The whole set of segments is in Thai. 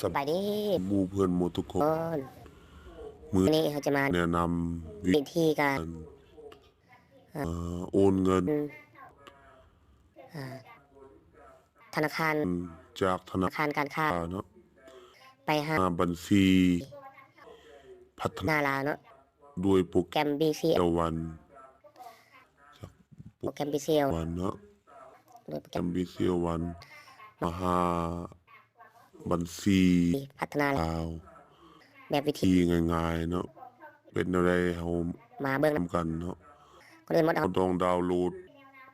สับไปดิหมู่เพื่อนหมู่ทุกคนก่อนมือวันนี้เขาจะมาแนะนำวิวิธีการเอ่อโอนเงินอ่าธนาคารจากธธนานาคารการค้าคารเนาะไปหามาบัญชี พัฒหนาน้าลาวเนาะด้วยโปรแกรม BC แกรมวันโปรแกรม BCL วันเนาะโดยโปรแกแกรรมมบีซีวันมาหา บัญชีพัฒนาลาวแบบวิธีที่ง่ายๆเนาะเป็นอะไรเฮามาเบื้องหลังทำกันเนาะคนอื่นหมดเอาเราต้องดาวน์โหลด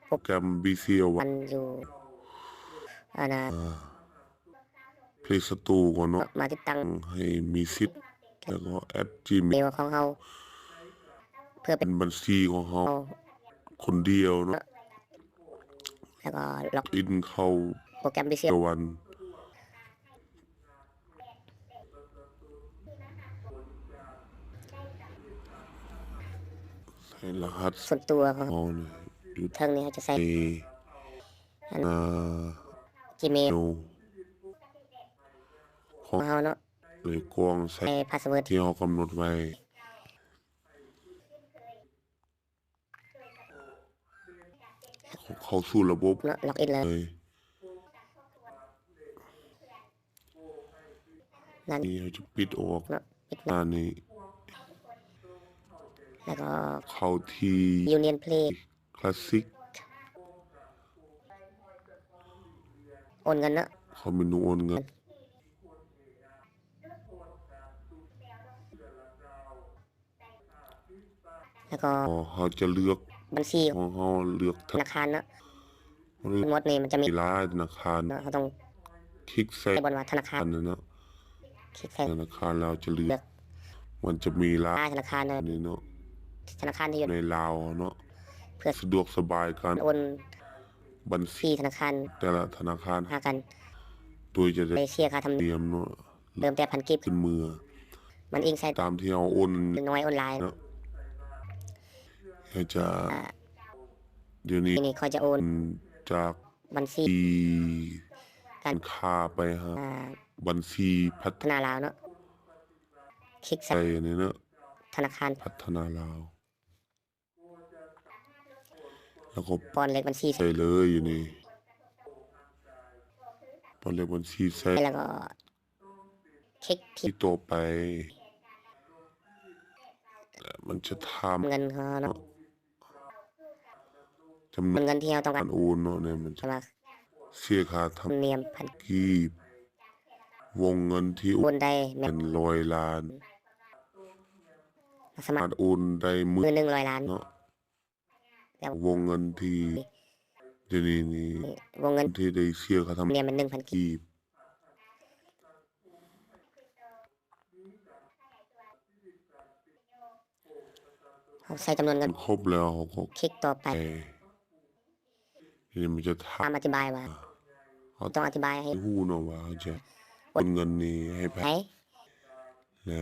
โปรแกรม BC วัมันนอยู่อานะเพลย์สตูก่อนเนาะมาติดตั้งให้มีสิทธิ์แล้วก็แอด Gmail เมลของเขาเพื่อเป็เป็นนบัญชีของเขาเอาคนเดียวเนาะแล้วก็ล็อกอินเข้าโปรแกรม BC ตะวันใส่รหัสส่วนตัวของเขาเนี่ยอยู่เทิงนี้เขาจะใส่ในอ่า Gmail โนของเขาเนาะเลยกว้างใส่ในพาสเวิร์ดที่เขากำหนดไว้เขาเข้าสู่ระบบเนาะล็อกอินเลยเลยนั่นนี่เขาจะปิดออกเนาะปิดหน้านี้ แล้วก็เข้าที่ Union Play คลาสสิกโอนเงินเนาะเขาเมนูโอนเงิน แล้วก็พอเขาจะเลือกบัญชีของเขาเลือกธนาคารเนาะเลือกหมดนี่มันจะมีที่ร้านธนาคาร เนาะเขาต้องคลิกใส่ไปบนว่าธนาคารอันนั้นเนาะคลิกใส่ธนาคารเราจะเลืเลืออกกมันจะมีร้าหน้านธนาคารเนาะนี่เนาะ ธนาคารที่อยู่ในลาวเนาะเพื่อสะดวกสบายการโอนบัญชีที่ธนาคาร แต่ละธนาคารหากันโดยจะได้ไปเชียร์ค่าธรรมเตเนียมรียมเนาะเริ่มแต่พันกิฟต์ขึ้นมือ มันอิงใส่ตามที่เราโอนน้อยออนไลน์เนาะให้จะเดี๋ยวนี้ทีนี้เขาจะโอนจากบัญชีที่การค่าไปฮะอ่าบัญชีพัฒพัฒนาลาวเนาะคลิกใส่นาเนี่ยเนาะ ธนาคาร พัฒนาลาวแล้วก็ปอนเลขบัญชีใส่ใส่เลยอยู่นี่พอเรียกบัญชีใส่แล้วก็คลิกที่ที่ตัวไปแล้วมันจะทเงินเขาเนาะำจำนวนเงินที่เราต้องกาการรโอนเนาะเนี่ยมันจะสำหรับเสียค่าทธรรมเนียมพันำกีบวงเงินที่โอโอนนได้แม้เป็นร้อยล้าน สมัคอารจโอนได้หมืมืออหนึ่งร้อยล้านเนาะแล้ววงเงินที่เดี๋ยวนี้นี่วงเงินที่ได้เสียค่าธรรมทำเนียมมันหนึ่งพันกิกีบเขาใส่จำนวนเงินครบแล้วเขาก็คลิกต่อไปไปทีนี้มันจะทตามอธิบายว่าำเขาต้องอธิบายให้หู้เนาะว่าเขาจะโอนเงินนี้ให้ไปไหนและ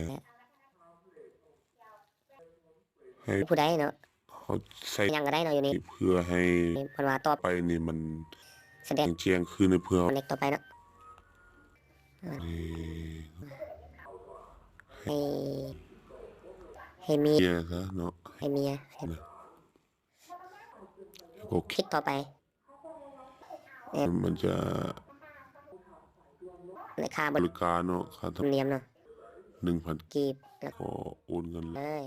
ให้ผู้ใดเนาะเขาใส่ยังก็ได้เนาะอยู่นี่เพื่อให้มันว่าต่อไปนี่มันแสดงแจ้งขึ้นในเพื่อเล็กต่อไปเนาะให้ให้ให้เมียเมียซะเนาะให้เมียแล้วก็คลิกต่อไปมันจะในค่าบบริการเนาะค่าธรรมเนียมเนาะหนึ่งพันกีบแล้วก็โอนเงินเลย